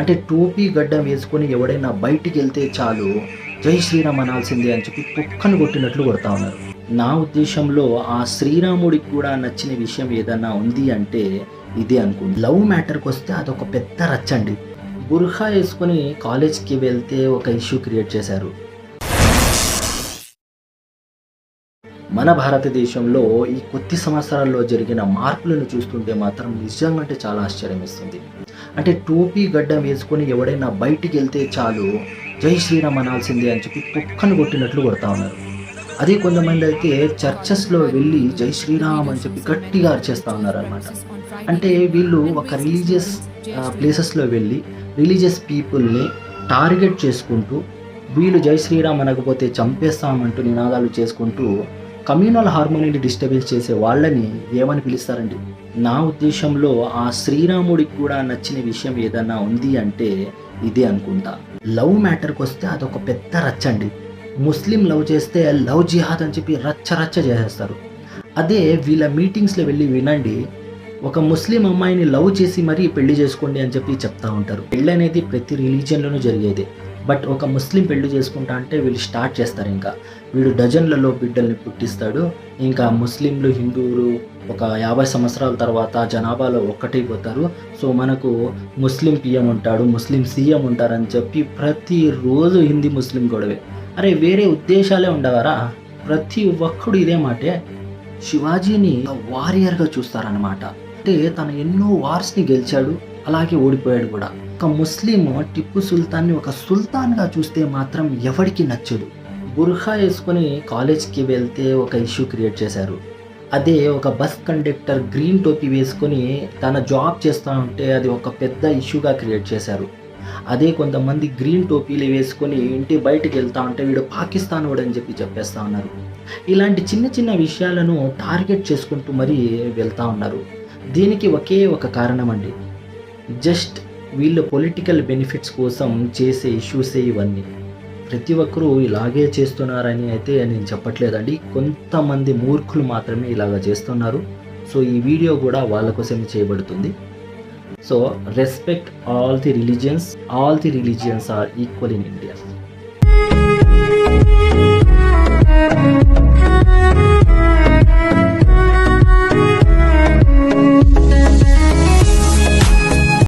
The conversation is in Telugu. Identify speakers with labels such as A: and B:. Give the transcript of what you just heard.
A: అంటే టోపీ గడ్డం వేసుకొని ఎవడైనా బయటికి వెళ్తే చాలు జై శ్రీరామ్ అనాల్సిందే అని చెప్పి కుక్కను కొట్టినట్లు కొడతా ఉన్నారు. నా ఉద్దేశంలో ఆ శ్రీరాముడికి కూడా నచ్చిన విషయం ఏదన్నా ఉంది అంటే ఇదే అనుకుంది. లవ్ మ్యాటర్కి వస్తే అదొక పెద్ద రచ్చండి బుర్ఖా వేసుకొని కాలేజ్కి వెళ్తే ఒక ఇష్యూ క్రియేట్ చేశారు. మన భారతదేశంలో ఈ కొద్ది సంవత్సరాల్లో జరిగిన మార్పులను చూస్తుంటే మాత్రం నిజంగా అంటే చాలా ఆశ్చర్యం ఇస్తుంది అంటే టోపీ గడ్డం వేసుకొని ఎవడైనా బయటికి వెళ్తే చాలు జై శ్రీరామ్ అనాల్సిందే అని చెప్పి కుక్కను కొట్టినట్లు కొడతా ఉన్నారు. అదే కొంతమంది అయితే చర్చెస్లో వెళ్ళి జై శ్రీరామ్ అని చెప్పి గట్టిగా అరిచేస్తూ ఉన్నారు అనమాట అంటే వీళ్ళు ఒక రిలీజియస్ ప్లేసెస్లో వెళ్ళి రిలీజియస్ పీపుల్ని టార్గెట్ చేసుకుంటూ వీళ్ళు జై శ్రీరామ్ అనకపోతే చంపేస్తామంటూ నినాదాలు చేసుకుంటూ కమ్యూనల్ హార్మోనీని డిస్టర్బెన్స్ చేసే వాళ్ళని ఏమని పిలుస్తారండి? నా ఉద్దేశంలో ఆ శ్రీరాముడికి కూడా నచ్చిన విషయం ఏదన్నా ఉంది అంటే ఇదే అనుకుంటా. లవ్ మ్యాటర్కి వస్తే అదొక పెద్ద రచ్చండి ముస్లిం లవ్ చేస్తే లవ్ జిహాద్ అని చెప్పి రచ్చ రచ్చ చేసేస్తారు. అదే వీళ్ళ మీటింగ్స్లో వెళ్ళి వినండి. ఒక ముస్లిం అమ్మాయిని లవ్ చేసి మరీ పెళ్ళి చేసుకోండి అని చెప్పి చెప్తా ఉంటారు. పెళ్ళి అనేది ప్రతి రిలీజియన్లోనూ జరిగేదే. బట్ ఒక ముస్లిం పెళ్ళి చేసుకుంటా అంటే వీళ్ళు స్టార్ట్ చేస్తారు ఇంకా. వీడు డజన్లలో బిడ్డల్ని పుట్టిస్తాడు. ఇంకా ముస్లింలు హిందువులు ఒక యాభై సంవత్సరాల తర్వాత జనాభాలో ఒక్కటైపోతారు సో మనకు ముస్లిం పిఎం ఉంటాడు ముస్లిం సీఎం ఉంటారని చెప్పి ప్రతిరోజు హిందీ ముస్లిం గొడవే. అరే వేరే ఉద్దేశాలే ఉండవరా? ప్రతి ఒక్కడు ఇదే మాటే. శివాజీని వారియర్గా చూస్తారనమాట అంటే తను ఎన్నో వార్స్ని గెలిచాడు అలాగే ఓడిపోయాడు కూడా. ఒక ముస్లిం టిప్పు సుల్తాన్ని ఒక సుల్తాన్గా చూస్తే మాత్రం ఎవరికి నచ్చదు బుర్ఖా వేసుకొని కాలేజ్కి వెళ్తే ఒక ఇష్యూ క్రియేట్ చేశారు. అదే ఒక బస్ కండక్టర్ గ్రీన్ టోపీ వేసుకొని తన జాబ్ చేస్తూ ఉంటే అది ఒక పెద్ద ఇష్యూగా క్రియేట్ చేశారు. అదే కొంతమంది గ్రీన్ టోపీలు వేసుకొని ఇంటి బయటికి వెళ్తా ఉంటే వీడు పాకిస్తాన్ వాడని చెప్పి చెప్పేస్తా ఉన్నారు. ఇలాంటి చిన్న చిన్న విషయాలను టార్గెట్ చేసుకుంటూ మరీ వెళ్తా ఉన్నారు. దీనికి ఒకే ఒక కారణం అండి జస్ట్ వీళ్ళు పొలిటికల్ బెనిఫిట్స్ కోసం చేసే ఇష్యూసే ఇవన్నీ. ప్రతి ఒక్కరూ ఇలాగే చేస్తున్నారని అయితే నేను చెప్పట్లేదండి. కొంతమంది మూర్ఖులు మాత్రమే ఇలాగ చేస్తున్నారు. సో ఈ వీడియో కూడా వాళ్ళ కోసమే చేయబడుతుంది. So respect all the religions all the religions are equal in India